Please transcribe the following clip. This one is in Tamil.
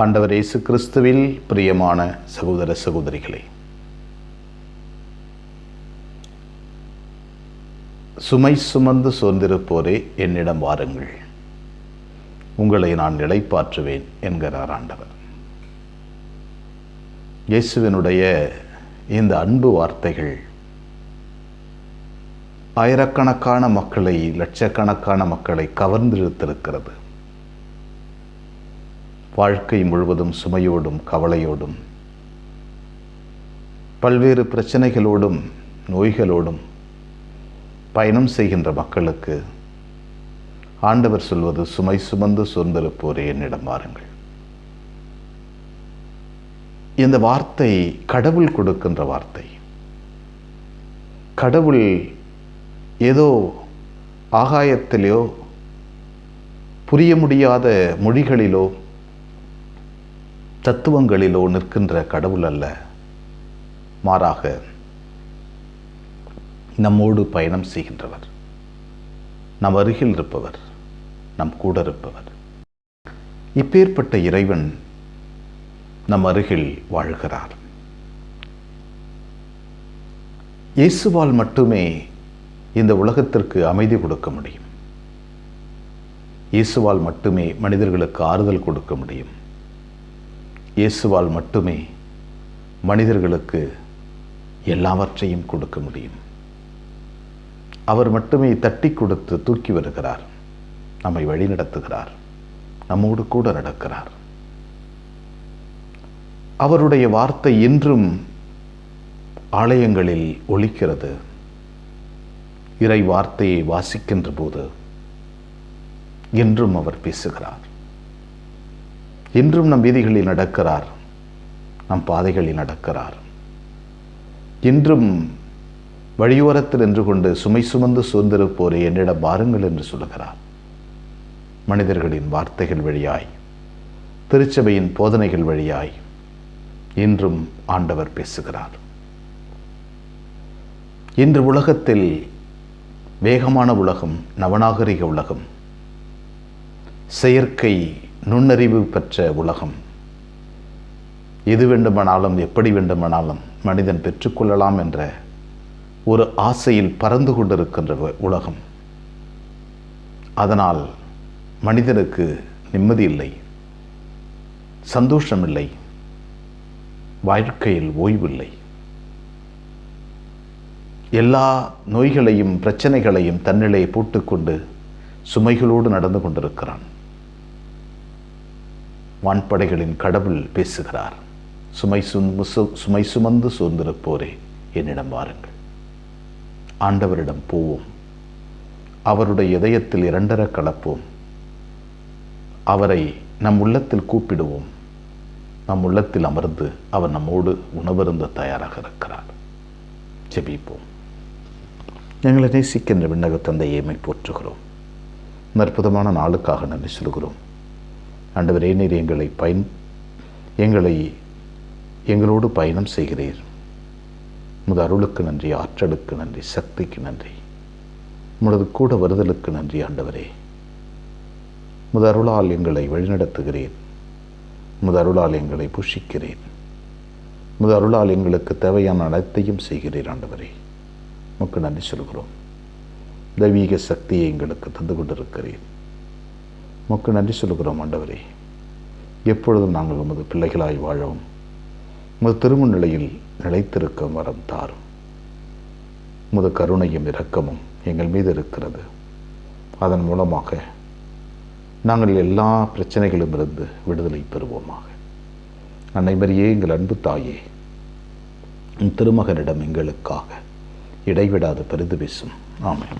ஆண்டவர் இயேசு கிறிஸ்துவில் பிரியமான சகோதர சகோதரிகளே சுமை சுமந்து சோர்ந்திருப்போரே என்னிடம் வாருங்கள். உங்களை நான் நிலைப்பாற்றுவேன் என்கிறார் ஆண்டவர். இயேசுவினுடைய இந்த அன்பு வார்த்தைகள் ஆயிரக்கணக்கான மக்களை லட்சக்கணக்கான மக்களை கவர்ந்திழுத்திருக்கிறது வாழ்க்கை முழுவதும் சுமையோடும் கவலையோடும் பல்வேறு பிரச்சனைகளோடும் நோய்களோடும் பயணம் செய்கின்ற மக்களுக்கு ஆண்டவர் சொல்வது சுமை சுமந்து சோர்ந்திருப்போரே என்னிடம் வாருங்கள். இந்த வார்த்தை கடவுள் கொடுக்கின்ற வார்த்தை. கடவுள் ஏதோ ஆகாயத்திலோ புரிய முடியாத மொழிகளிலோ தத்துவங்களிலோ நிற்கின்ற கடவுள் அல்ல. மாறாக நம்மோடு பயணம் செய்கின்றவர். நம் அருகில் இருப்பவர் நம் கூட இருப்பவர். இப்பேற்பட்ட இறைவன் நம் அருகில் வாழ்கிறார். இயேசுவால் மட்டுமே இந்த உலகத்திற்கு அமைதி கொடுக்க முடியும். இயேசுவால் மட்டுமே மனிதர்களுக்கு ஆறுதல் கொடுக்க முடியும். இயேசுவால் மட்டுமே மனிதர்களுக்கு எல்லாவற்றையும் கொடுக்க முடியும். அவர் மட்டுமே தட்டி கொடுத்து தூக்கி வருகிறார். நம்மை வழிநடத்துகிறார் நம்மோடு கூட நடக்கிறார். அவருடைய வார்த்தை இன்றும் ஆலயங்களில் ஒழிக்கிறது இறை வார்த்தையை வாசிக்கின்ற போது என்றும் அவர் பேசுகிறார். இன்றும் நம் வீதிகளில் நடக்கிறார். நம் பாதைகளில் நடக்கிறார். இன்றும் வழியோரத்தில் நின்று கொண்டு சுமை சுமந்து சோர்ந்திருப்போரே என்னிடம் வாருங்கள் என்று சொல்லுகிறார். மனிதர்களின் வார்த்தைகள் வழியாய் திருச்சபையின் போதனைகள் வழியாய் இன்றும் ஆண்டவர் பேசுகிறார். இன்று உலகத்தில் வேகமான உலகம் நவநாகரிக உலகம் செயற்கை நுண்ணறிவு பெற்ற உலகம். எது வேண்டுமானாலும் எப்படி வேண்டுமானாலும் மனிதன் பெற்றுக்கொள்ளலாம் என்ற ஒரு ஆசையில் பறந்து கொண்டிருக்கின்ற உலகம். அதனால் மனிதனுக்கு நிம்மதி இல்லை. சந்தோஷம் இல்லை. வாழ்க்கையில் ஓய்வில்லை எல்லா நோய்களையும் பிரச்சனைகளையும் தன்னிலே போட்டுக்கொண்டு சுமைகளோடு நடந்து கொண்டிருக்கிறான். வான்படைகளின் கடவுள் பேசுகிறார். சுமை சு சுமை சுமந்து சோர்ந்திருப்போரே என்னிடம் வாருங்கள். ஆண்டவரிடம் போவோம். அவருடைய இதயத்தில் இரண்டர கலப்போம். அவரை நம் உள்ளத்தில் கூப்பிடுவோம். நம் உள்ளத்தில் அமர்ந்து அவர் நம்மோடு உணவருந்த தயாராக இருக்கிறார். ஜெபிப்போம். எங்களை நேசிக்கின்ற விண்ணக தந்தையை போற்றுகிறோம். அற்புதமான நாளுக்காக நன்றி சொல்கிறோம் ஆண்டவரே நீர் எங்களை பயன் எங்களை எங்களோடு பயணம் செய்கிறீர். உமது அருளுக்கு நன்றி ஆற்றலுக்கு நன்றி சக்திக்கு நன்றி. உமது கூட வருதலுக்கு நன்றி ஆண்டவரே. உமது அருளால் எங்களை வழிநடத்துகிறேன் உமது அருளால் எங்களை புஷிக்கிறேன் உமது அருளால் எங்களுக்கு தேவையான அனைத்தையும் செய்கிறீர் ஆண்டவரே. உமக்கு நன்றி சொல்கிறோம். தெய்வீக சக்தியை எங்களுக்கு தந்து கொண்டிருக்கிறேன் உமக்கு நன்றி சொல்லுகிறோம் ஆண்டவரே. எப்பொழுதும் நாங்கள் உமது பிள்ளைகளாய் வாழவும் உமது திருமண நிலையில் நிலைத்திருக்க வரம் தாரும். உமது கருணையும் இரக்கமும் எங்கள் மீது இருக்கிறது. அதன் மூலமாக நாங்கள் எல்லா பிரச்சனைகளும் இருந்து விடுதலை பெறுவோமாக. அன்னைமரியே எங்கள் அன்பு தாயே உன் திருமகனிடம் எங்களுக்காக இடைவிடாது பெரிது பேசும் ஆமாம்